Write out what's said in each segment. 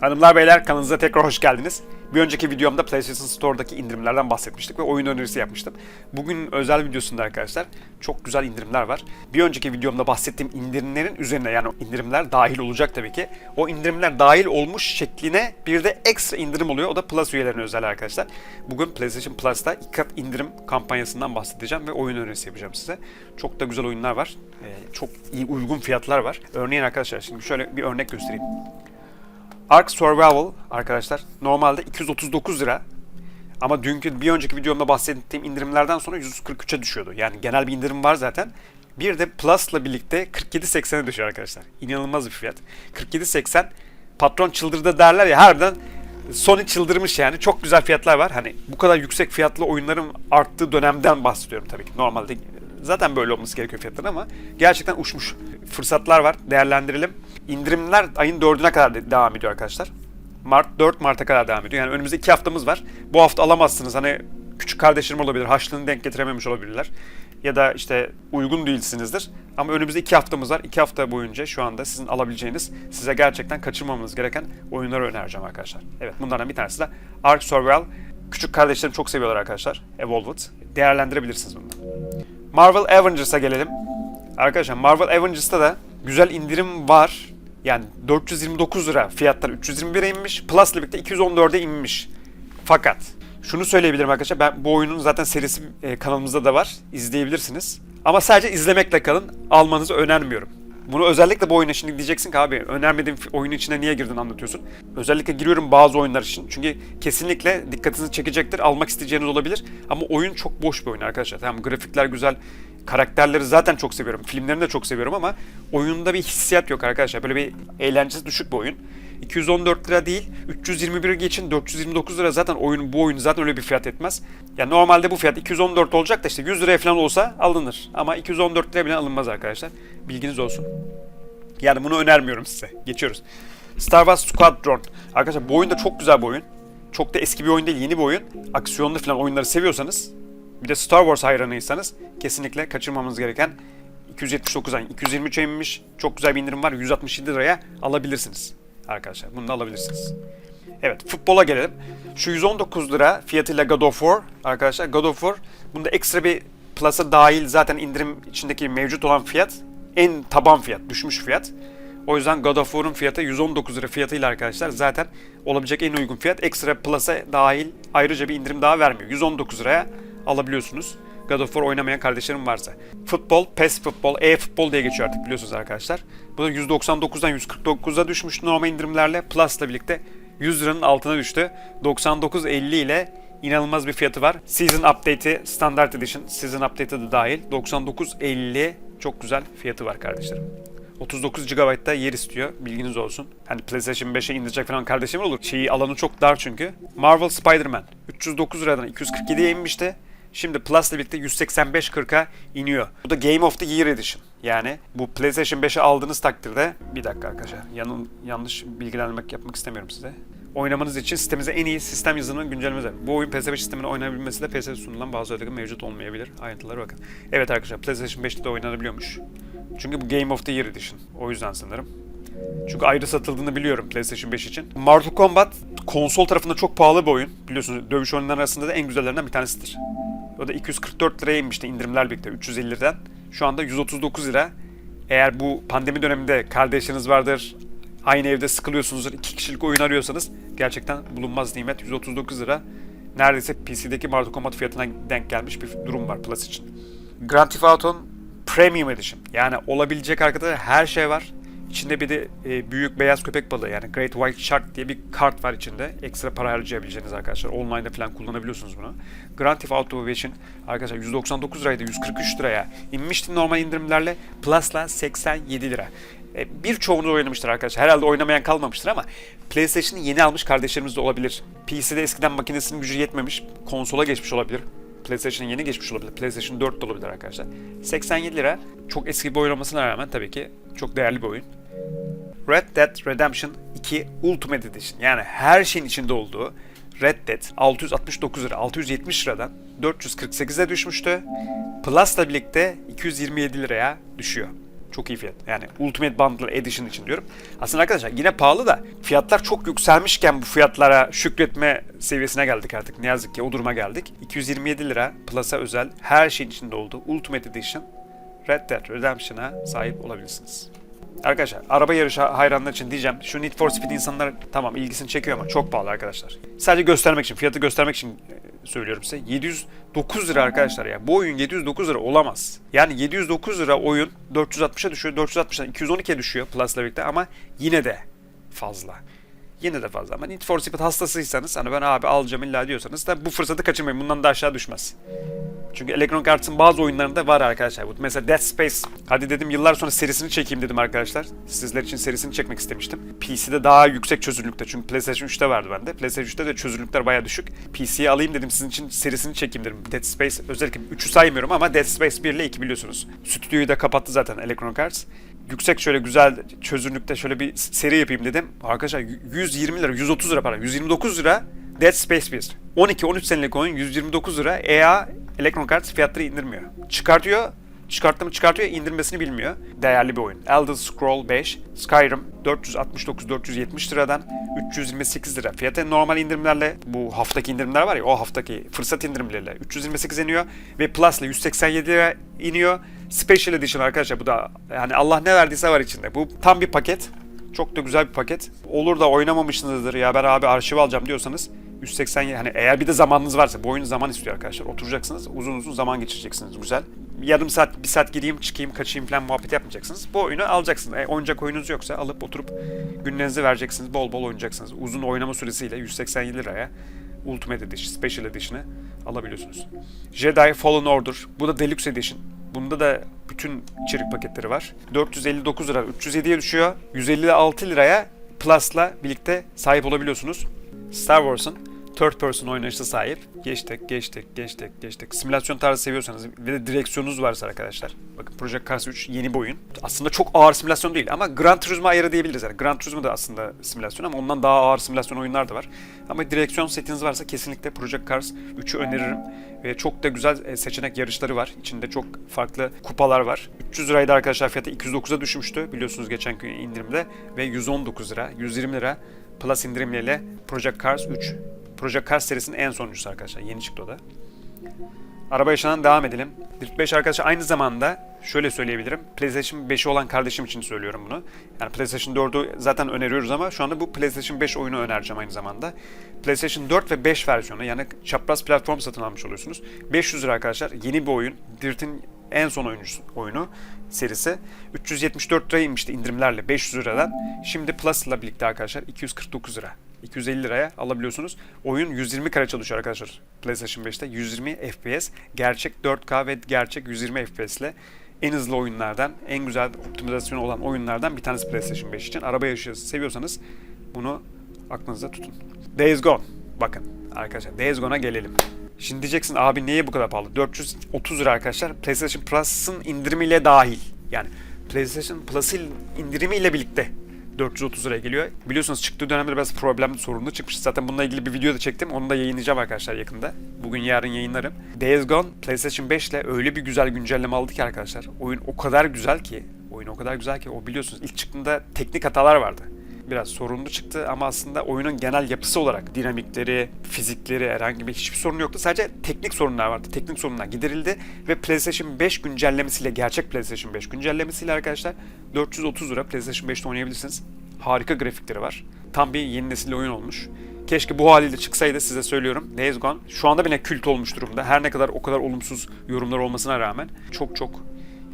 Hanımlar beyler kanalınıza tekrar hoş geldiniz. Bir önceki videomda PlayStation Store'daki indirimlerden bahsetmiştik ve oyun önerisi yapmıştım. Bugün özel videosunda arkadaşlar çok güzel indirimler var. Bir önceki videomda bahsettiğim indirimlerin üzerine yani indirimler dahil olacak tabii ki. O indirimler dahil olmuş şekline bir de ekstra indirim oluyor. O da Plus üyelerine özel arkadaşlar. Bugün PlayStation Plus'ta iki kat indirim kampanyasından bahsedeceğim ve oyun önerisi yapacağım size. Çok da güzel oyunlar var. Ee, çok iyi uygun fiyatlar var. Örneğin arkadaşlar şimdi şöyle bir örnek göstereyim. Ark Survival arkadaşlar normalde 239 lira ama dünkü bir önceki videomda bahsettiğim indirimlerden sonra 143'e düşüyordu. Yani genel bir indirim var zaten. Bir de Plus'la birlikte 47.80'e düşüyor arkadaşlar. İnanılmaz bir fiyat. 47.80 patron çıldırdı derler ya harbiden Sony çıldırmış yani. Çok güzel fiyatlar var. Hani bu kadar yüksek fiyatlı oyunların arttığı dönemden bahsediyorum tabii ki. Normalde zaten böyle olması gerekiyor fiyatların ama gerçekten uçmuş. Fırsatlar var. Değerlendirelim. İndirimler ayın 4'üne kadar de- devam ediyor arkadaşlar. Mart 4 Mart'a kadar devam ediyor. Yani önümüzde 2 haftamız var. Bu hafta alamazsınız. Hani küçük kardeşlerim olabilir. Harçlığını denk getirememiş olabilirler. Ya da işte uygun değilsinizdir. Ama önümüzde 2 haftamız var. 2 hafta boyunca şu anda sizin alabileceğiniz, size gerçekten kaçırmamanız gereken oyunları önereceğim arkadaşlar. Evet bunlardan bir tanesi de Ark Survival. Küçük kardeşlerim çok seviyorlar arkadaşlar. Evolved. Değerlendirebilirsiniz bunu. Marvel Avengers'a gelelim. Arkadaşlar Marvel Avengers'ta da güzel indirim var. Yani 429 lira fiyatlar 321'e inmiş. Plus ile birlikte 214'e inmiş. Fakat şunu söyleyebilirim arkadaşlar. Ben bu oyunun zaten serisi e, kanalımızda da var. İzleyebilirsiniz. Ama sadece izlemekle kalın. Almanızı önermiyorum. Bunu özellikle bu oyuna şimdi diyeceksin ki abi önermediğim oyunun içine niye girdin anlatıyorsun. Özellikle giriyorum bazı oyunlar için. Çünkü kesinlikle dikkatinizi çekecektir. Almak isteyeceğiniz olabilir. Ama oyun çok boş bir oyun arkadaşlar. Tamam grafikler güzel. Karakterleri zaten çok seviyorum. Filmlerini de çok seviyorum ama oyunda bir hissiyat yok arkadaşlar. Böyle bir eğlencesi düşük bir oyun. 214 lira değil, 321 geçin 429 lira zaten oyun bu oyun zaten öyle bir fiyat etmez. Yani normalde bu fiyat 214 olacak da işte 100 liraya falan olsa alınır. Ama 214 liraya bile alınmaz arkadaşlar. Bilginiz olsun. Yani bunu önermiyorum size. Geçiyoruz. Star Wars Squadron. Arkadaşlar bu oyun da çok güzel bir oyun. Çok da eski bir oyun değil, yeni bir oyun. Aksiyonlu falan oyunları seviyorsanız, bir de Star Wars hayranıysanız kesinlikle kaçırmamanız gereken 279'dan 223'e inmiş. Çok güzel bir indirim var. 167 liraya alabilirsiniz. Arkadaşlar bunu da alabilirsiniz. Evet futbola gelelim. Şu 119 lira fiyatıyla God of War arkadaşlar God of War bunda ekstra bir plus'a dahil zaten indirim içindeki mevcut olan fiyat en taban fiyat düşmüş fiyat. O yüzden God of War'un fiyatı 119 lira fiyatıyla arkadaşlar zaten olabilecek en uygun fiyat. Ekstra plus'a dahil ayrıca bir indirim daha vermiyor. 119 liraya alabiliyorsunuz. God of War oynamayan kardeşlerim varsa. Futbol, PES futbol, e-futbol diye geçiyor artık biliyorsunuz arkadaşlar. Bu da 199'dan 149'a düşmüş normal indirimlerle Plus'la birlikte 100 liranın altına düştü. 99.50 ile inanılmaz bir fiyatı var. Season Update'i Standard Edition, Season Update'i de dahil 99.50 çok güzel fiyatı var kardeşlerim. 39 GB'da yer istiyor. Bilginiz olsun. Hani PlayStation 5'e indirecek falan kardeşim olur. Şeyi alanı çok dar çünkü. Marvel Spider-Man 309 liradan 247'ye inmişti. Şimdi Plus ile birlikte 185.40'a iniyor. Bu da Game of the Year Edition. Yani bu PlayStation 5'e aldığınız takdirde bir dakika arkadaşlar. Yanın, yanlış bilgilendirmek yapmak istemiyorum size. Oynamanız için sitemize en iyi sistem yazılımını güncellemesi. Bu oyun PS5 sistemine oynanabilmesi de PS'de sunulan bazı özellikler mevcut olmayabilir. Ayrıntılara bakın. Evet arkadaşlar PlayStation 5'te de oynanabiliyormuş. Çünkü bu Game of the Year Edition. O yüzden sanırım. Çünkü ayrı satıldığını biliyorum PlayStation 5 için. Mortal Kombat konsol tarafında çok pahalı bir oyun. Biliyorsunuz dövüş oyunları arasında da en güzellerinden bir tanesidir. O da 244 liraya inmişti indirimler birlikte 350 liradan. Şu anda 139 lira. Eğer bu pandemi döneminde kardeşiniz vardır, aynı evde sıkılıyorsunuzdur, iki kişilik oyun arıyorsanız gerçekten bulunmaz nimet 139 lira. Neredeyse PC'deki Mortal Kombat fiyatına denk gelmiş bir durum var Plus için. Grand Theft Auto'nun Premium Edition. Yani olabilecek arkadaşlar her şey var. İçinde bir de e, büyük beyaz köpek balığı yani Great White Shark diye bir kart var içinde. Ekstra para harcayabileceğiniz arkadaşlar. Online'da falan kullanabiliyorsunuz bunu. Grand Theft Auto için arkadaşlar 199 liraydı 143 liraya inmişti normal indirimlerle. Plus'la 87 lira. E, birçoğunuz oynamıştır arkadaşlar. Herhalde oynamayan kalmamıştır ama PlayStation'ı yeni almış kardeşlerimiz de olabilir. PC'de eskiden makinesinin gücü yetmemiş. Konsola geçmiş olabilir. PlayStation'ın yeni geçmiş olabilir. PlayStation 4 de olabilir arkadaşlar. 87 lira. Çok eski bir oyun olmasına rağmen tabii ki çok değerli bir oyun. Red Dead Redemption 2 Ultimate Edition yani her şeyin içinde olduğu Red Dead 669 lira 670 liradan 448'e düşmüştü. Plus'la birlikte 227 liraya düşüyor. Çok iyi fiyat. Yani Ultimate Bundle Edition için diyorum. Aslında arkadaşlar yine pahalı da fiyatlar çok yükselmişken bu fiyatlara şükretme seviyesine geldik artık. Ne yazık ki o duruma geldik. 227 lira Plus'a özel her şeyin içinde olduğu Ultimate Edition Red Dead Redemption'a sahip olabilirsiniz. Arkadaşlar araba yarışı hayranlar için diyeceğim. Şu Need for Speed insanlar tamam ilgisini çekiyor ama çok pahalı arkadaşlar. Sadece göstermek için, fiyatı göstermek için e, söylüyorum size. 709 lira arkadaşlar ya. Bu oyun 709 lira olamaz. Yani 709 lira oyun 460'a düşüyor. 460'dan 212'ye düşüyor Plus'la birlikte ama yine de fazla. Yine de fazla ama Need for Speed hastasıysanız hani ben abi alacağım illa diyorsanız da bu fırsatı kaçırmayın. Bundan da aşağı düşmez. Çünkü Electronic Arts'ın bazı oyunlarında var arkadaşlar. Bu mesela Dead Space. Hadi dedim yıllar sonra serisini çekeyim dedim arkadaşlar. Sizler için serisini çekmek istemiştim. PC'de daha yüksek çözünürlükte. Çünkü PlayStation 3'te vardı bende. PlayStation 3'te de çözünürlükler bayağı düşük. PC'ye alayım dedim sizin için serisini çekeyim dedim. Dead Space özellikle 3'ü saymıyorum ama Dead Space 1 ile 2 biliyorsunuz. Stüdyoyu da kapattı zaten Electronic Arts yüksek şöyle güzel çözünürlükte şöyle bir seri yapayım dedim. Arkadaşlar 120 lira, 130 lira para, 129 lira Dead Space 1. 12-13 senelik oyun 129 lira. EA Electronic Arts fiyatları indirmiyor. Çıkartıyor, çıkarttı mı çıkartıyor, indirmesini bilmiyor. Değerli bir oyun. Elder Scroll 5, Skyrim 469-470 liradan 328 lira. Fiyatı normal indirimlerle bu haftaki indirimler var ya o haftaki fırsat indirimleriyle 328 iniyor ve Plus'la 187 lira iniyor. Special Edition arkadaşlar bu da yani Allah ne verdiyse var içinde. Bu tam bir paket. Çok da güzel bir paket. Olur da oynamamışsınızdır ya ben abi arşiv alacağım diyorsanız 180 hani eğer bir de zamanınız varsa bu oyun zaman istiyor arkadaşlar. Oturacaksınız uzun uzun zaman geçireceksiniz güzel. Yarım saat bir saat gireyim çıkayım kaçayım falan muhabbet yapmayacaksınız. Bu oyunu alacaksınız. E, oyuncak oyununuz yoksa alıp oturup günlerinizi vereceksiniz. Bol bol oynayacaksınız. Uzun oynama süresiyle 187 liraya Ultimate Edition, Special Edition'ı alabiliyorsunuz. Jedi Fallen Order. Bu da Deluxe Edition. Bunda da bütün içerik paketleri var. 459 lira 307'ye düşüyor. 156 liraya Plus'la birlikte sahip olabiliyorsunuz. Star Wars'ın third person oynayışına sahip. Geçtik, geçtik, geçtik, geçtik. Simülasyon tarzı seviyorsanız ve de direksiyonunuz varsa arkadaşlar. Bakın Project Cars 3 yeni bir oyun. Aslında çok ağır simülasyon değil ama Gran Turismo ayarı diyebiliriz. Yani Gran Turismo da aslında simülasyon ama ondan daha ağır simülasyon oyunlar da var. Ama direksiyon setiniz varsa kesinlikle Project Cars 3'ü öneririm. Ve çok da güzel e, seçenek yarışları var. İçinde çok farklı kupalar var. 300 liraydı arkadaşlar fiyatı 209'a düşmüştü. Biliyorsunuz geçen gün indirimde. Ve 119 lira, 120 lira Plus indirimleriyle Project Cars 3 Project Cars serisinin en sonuncusu arkadaşlar. Yeni çıktı o da. Araba yaşanan devam edelim. Drift 5 arkadaşlar aynı zamanda şöyle söyleyebilirim. PlayStation 5'i olan kardeşim için söylüyorum bunu. Yani PlayStation 4'ü zaten öneriyoruz ama şu anda bu PlayStation 5 oyunu önereceğim aynı zamanda. PlayStation 4 ve 5 versiyonu yani çapraz platform satın almış oluyorsunuz. 500 lira arkadaşlar yeni bir oyun. Drift'in en son oyuncusu, oyunu serisi. 374 liraya indirimlerle 500 liradan. Şimdi Plus ile birlikte arkadaşlar 249 lira. 250 liraya alabiliyorsunuz. Oyun 120 kare çalışıyor arkadaşlar PlayStation 5'te. 120 FPS, gerçek 4K ve gerçek 120 FPS ile en hızlı oyunlardan, en güzel optimizasyonu olan oyunlardan bir tanesi PlayStation 5 için. Araba yarışı seviyorsanız bunu aklınızda tutun. Days Gone. Bakın arkadaşlar Days Gone'a gelelim. Şimdi diyeceksin abi niye bu kadar pahalı? 430 lira arkadaşlar. PlayStation Plus'ın indirimiyle dahil. Yani PlayStation Plus'ın indirimiyle birlikte 430 liraya geliyor. Biliyorsunuz çıktığı dönemde biraz problemli sorunlu çıkmış. Zaten bununla ilgili bir video da çektim. Onu da yayınlayacağım arkadaşlar yakında. Bugün yarın yayınlarım. Days Gone PlayStation 5 ile öyle bir güzel güncelleme aldı ki arkadaşlar. Oyun o kadar güzel ki. Oyun o kadar güzel ki. O biliyorsunuz ilk çıktığında teknik hatalar vardı biraz sorunlu çıktı ama aslında oyunun genel yapısı olarak dinamikleri, fizikleri herhangi bir hiçbir sorun yoktu. Sadece teknik sorunlar vardı. Teknik sorunlar giderildi ve PlayStation 5 güncellemesiyle, gerçek PlayStation 5 güncellemesiyle arkadaşlar 430 lira PlayStation 5'te oynayabilirsiniz. Harika grafikleri var. Tam bir yeni nesil oyun olmuş. Keşke bu haliyle çıksaydı size söylüyorum. Days Gone şu anda bile kült olmuş durumda. Her ne kadar o kadar olumsuz yorumlar olmasına rağmen çok çok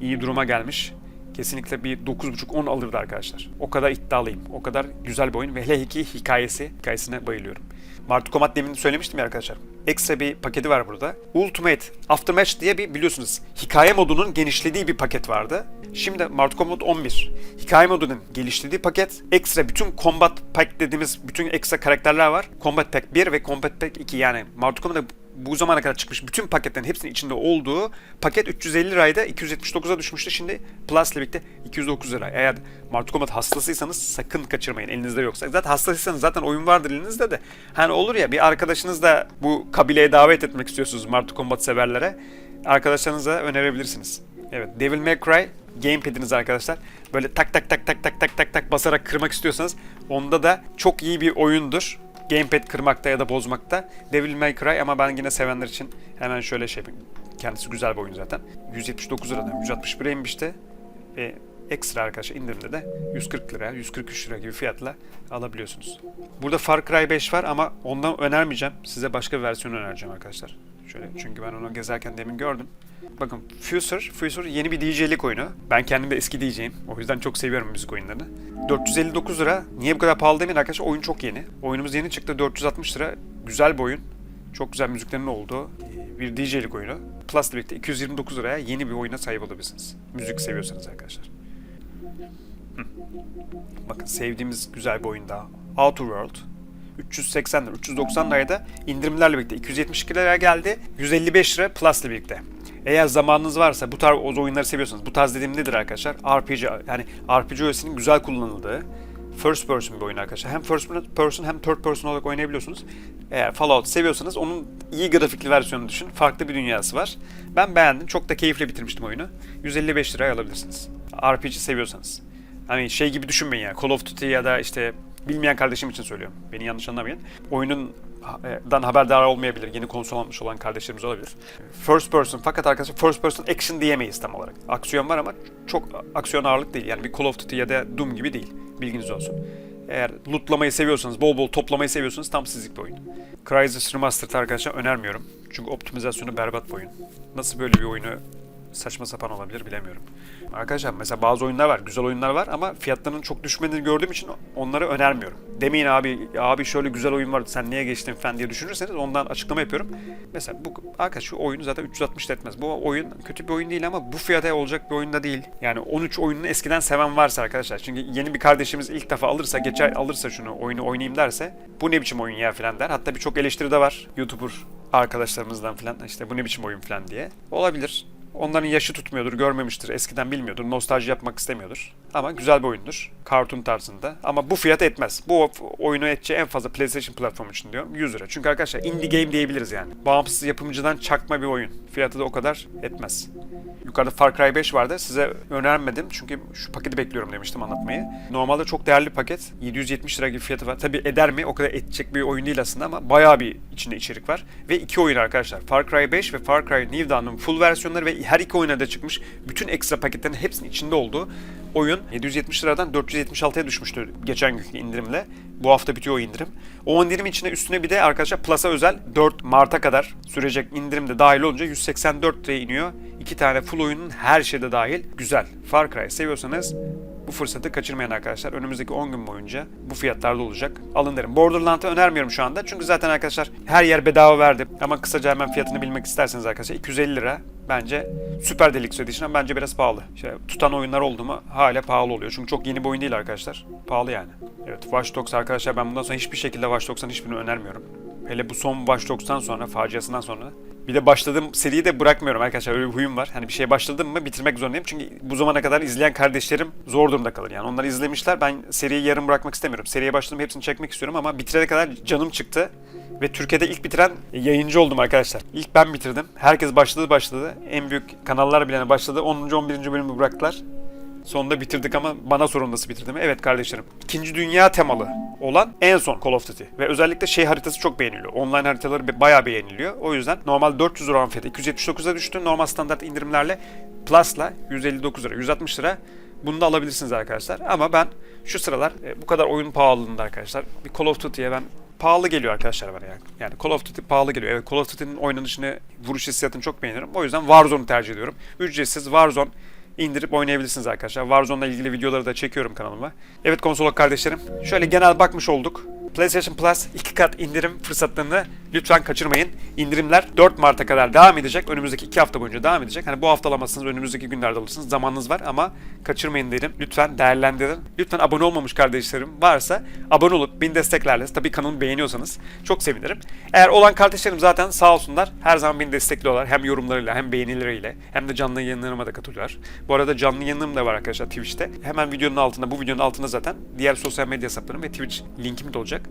iyi duruma gelmiş kesinlikle bir 9.5-10 alırdı arkadaşlar. O kadar iddialıyım. O kadar güzel bir oyun ve hele ki hikayesi, hikayesine bayılıyorum. Mortal Kombat demin söylemiştim ya arkadaşlar. Ekstra bir paketi var burada. Ultimate Aftermatch diye bir biliyorsunuz hikaye modunun genişlediği bir paket vardı. Şimdi Mortal Kombat 11. Hikaye modunun geliştirdiği paket. Ekstra bütün Combat Pack dediğimiz bütün ekstra karakterler var. Combat Pack 1 ve Combat Pack 2 yani Mortal Kombat'ta bu zamana kadar çıkmış bütün paketlerin hepsinin içinde olduğu paket 350 liraydı 279'a düşmüştü. Şimdi Plus ile birlikte 209 lira. Eğer Mortal Kombat hastasıysanız sakın kaçırmayın elinizde yoksa. Zaten hastasıysanız zaten oyun vardır elinizde de. Hani olur ya bir arkadaşınız da bu kabileye davet etmek istiyorsunuz Mortal Kombat severlere. Arkadaşlarınıza önerebilirsiniz. Evet Devil May Cry gamepad'iniz arkadaşlar böyle tak tak tak tak tak tak tak tak basarak kırmak istiyorsanız onda da çok iyi bir oyundur. Gamepad kırmakta ya da bozmakta. Devil May Cry ama ben yine sevenler için hemen şöyle şey yapayım. Kendisi güzel bir oyun zaten. 179 liradan 161'e inmişti. Ve ekstra arkadaşlar indirimde de 140 lira, 143 lira gibi fiyatla alabiliyorsunuz. Burada Far Cry 5 var ama ondan önermeyeceğim. Size başka bir versiyon önereceğim arkadaşlar. Şöyle çünkü ben onu gezerken demin gördüm. Bakın Fuser, Fuser yeni bir DJ'lik oyunu. Ben kendim de eski DJ'yim. O yüzden çok seviyorum müzik oyunlarını. 459 lira. Niye bu kadar pahalı demeyin arkadaşlar. Oyun çok yeni. Oyunumuz yeni çıktı. 460 lira. Güzel bir oyun. Çok güzel müziklerin olduğu bir DJ'lik oyunu. Plus birlikte 229 liraya yeni bir oyuna sahip olabilirsiniz. Müzik seviyorsanız arkadaşlar. Hı. Bakın sevdiğimiz güzel bir oyun daha. Outer World. 380 lira, 390 liraya da indirimlerle birlikte 272 liraya geldi. 155 lira plus ile birlikte. Eğer zamanınız varsa bu tarz oyunları seviyorsanız, bu tarz dediğim nedir arkadaşlar? RPG, yani RPG öğesinin güzel kullanıldığı first person bir oyun arkadaşlar. Hem first person hem third person olarak oynayabiliyorsunuz. Eğer Fallout seviyorsanız onun iyi grafikli versiyonunu düşün. Farklı bir dünyası var. Ben beğendim. Çok da keyifle bitirmiştim oyunu. 155 liraya alabilirsiniz. RPG seviyorsanız. Hani şey gibi düşünmeyin ya. Call of Duty ya da işte bilmeyen kardeşim için söylüyorum. Beni yanlış anlamayın. Oyunun dan haberdar olmayabilir. Yeni konsol almış olan kardeşlerimiz olabilir. First person fakat arkadaşlar first person action diyemeyiz tam olarak. Aksiyon var ama çok aksiyon ağırlık değil. Yani bir Call of Duty ya da Doom gibi değil. Bilginiz olsun. Eğer lootlamayı seviyorsanız, bol bol toplamayı seviyorsanız tam sizlik bir oyun. Crysis Remastered arkadaşlar önermiyorum. Çünkü optimizasyonu berbat bir oyun. Nasıl böyle bir oyunu saçma sapan olabilir bilemiyorum. Arkadaşlar mesela bazı oyunlar var, güzel oyunlar var ama fiyatlarının çok düşmediğini gördüğüm için onları önermiyorum. Demeyin abi, abi şöyle güzel oyun vardı sen niye geçtin falan diye düşünürseniz ondan açıklama yapıyorum. Mesela bu arkadaş şu oyunu zaten 360 etmez. Bu oyun kötü bir oyun değil ama bu fiyata olacak bir oyun da değil. Yani 13 oyununu eskiden seven varsa arkadaşlar. Çünkü yeni bir kardeşimiz ilk defa alırsa, geçer alırsa şunu oyunu oynayayım derse bu ne biçim oyun ya falan der. Hatta birçok eleştiri de var YouTuber arkadaşlarımızdan falan işte bu ne biçim oyun falan diye. Olabilir. Onların yaşı tutmuyordur, görmemiştir, eskiden bilmiyordur, nostalji yapmak istemiyordur. Ama güzel bir oyundur. Cartoon tarzında. Ama bu fiyat etmez. Bu oyunu edeceği en fazla PlayStation platformu için diyorum 100 lira. Çünkü arkadaşlar indie game diyebiliriz yani. Bağımsız yapımcıdan çakma bir oyun. Fiyatı da o kadar etmez. Yukarıda Far Cry 5 vardı. Size önermedim çünkü şu paketi bekliyorum demiştim anlatmayı. Normalde çok değerli paket. 770 lira gibi fiyatı var. Tabi eder mi? O kadar edecek bir oyun değil aslında ama bayağı bir içinde içerik var. Ve iki oyun arkadaşlar. Far Cry 5 ve Far Cry New Dawn'un full versiyonları ve her iki oyuna da çıkmış. Bütün ekstra paketlerin hepsinin içinde olduğu oyun 770 liradan 476'ya düşmüştü geçen günkü indirimle. Bu hafta bitiyor o indirim. O indirim içine üstüne bir de arkadaşlar Plus'a özel 4 Mart'a kadar sürecek indirim de dahil olunca 184 liraya iniyor. İki tane full oyunun her şeyde dahil. Güzel. Far Cry seviyorsanız bu fırsatı kaçırmayın arkadaşlar. Önümüzdeki 10 gün boyunca bu fiyatlarda olacak. Alın derim. Borderlands'ı önermiyorum şu anda. Çünkü zaten arkadaşlar her yer bedava verdi. Ama kısaca hemen fiyatını bilmek isterseniz arkadaşlar 250 lira bence Super Deluxe Edition bence biraz pahalı. İşte tutan oyunlar oldu mu hala pahalı oluyor. Çünkü çok yeni bir oyun değil arkadaşlar. Pahalı yani. Evet Watch Dogs arkadaşlar ben bundan sonra hiçbir şekilde Watch Dogs'tan hiçbirini önermiyorum. Hele bu son Watch Dogs'tan sonra, faciasından sonra bir de başladığım seriyi de bırakmıyorum arkadaşlar. Öyle bir huyum var. Hani bir şey başladım mı bitirmek zorundayım. Çünkü bu zamana kadar izleyen kardeşlerim zor durumda kalır. Yani onlar izlemişler. Ben seriyi yarım bırakmak istemiyorum. Seriye başladım hepsini çekmek istiyorum ama bitirene kadar canım çıktı. Ve Türkiye'de ilk bitiren yayıncı oldum arkadaşlar. İlk ben bitirdim. Herkes başladı başladı. En büyük kanallar bile başladı. 10. 11. bölümü bıraktılar. Sonunda bitirdik ama bana sorun nasıl bitirdim? Evet kardeşlerim. İkinci dünya temalı olan en son Call of Duty. Ve özellikle şey haritası çok beğeniliyor. Online haritaları bayağı beğeniliyor. O yüzden normal 400 lira fiyatı 279'a düştü. Normal standart indirimlerle Plus'la 159 lira, 160 lira bunu da alabilirsiniz arkadaşlar. Ama ben şu sıralar bu kadar oyun pahalılığında arkadaşlar bir Call of Duty'ye ben pahalı geliyor arkadaşlar bana yani. Yani Call of Duty pahalı geliyor. Evet Call of Duty'nin oynanışını, vuruş hissiyatını çok beğenirim. O yüzden Warzone'u tercih ediyorum. Ücretsiz Warzone indirip oynayabilirsiniz arkadaşlar. Warzone'la ilgili videoları da çekiyorum kanalıma. Evet konsolog kardeşlerim. Şöyle genel bakmış olduk. PlayStation Plus iki kat indirim fırsatlarını lütfen kaçırmayın. İndirimler 4 Mart'a kadar devam edecek. Önümüzdeki 2 hafta boyunca devam edecek. Hani bu hafta alamazsınız, önümüzdeki günlerde alırsınız. Zamanınız var ama kaçırmayın derim. Lütfen değerlendirin. Lütfen abone olmamış kardeşlerim varsa abone olup beni desteklerle tabii kanalımı beğeniyorsanız çok sevinirim. Eğer olan kardeşlerim zaten sağ olsunlar her zaman beni destekliyorlar. Hem yorumlarıyla hem beğenileriyle hem de canlı yayınlarıma da katılıyorlar. Bu arada canlı yayınım da var arkadaşlar Twitch'te. Hemen videonun altında, bu videonun altında zaten diğer sosyal medya hesaplarım ve Twitch linkim de olacak.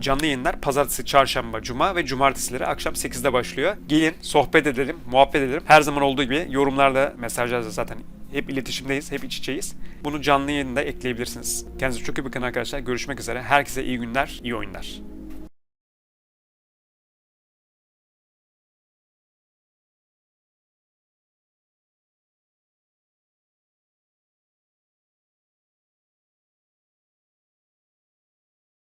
Canlı yayınlar pazartesi, çarşamba, cuma ve cumartesileri akşam 8'de başlıyor. Gelin sohbet edelim, muhabbet edelim. Her zaman olduğu gibi yorumlarla, mesajlarla zaten Hep iletişimdeyiz, hep iç içeyiz. Bunu canlı yayında ekleyebilirsiniz. Kendinize çok iyi bakın arkadaşlar. Görüşmek üzere. Herkese iyi günler, iyi oyunlar.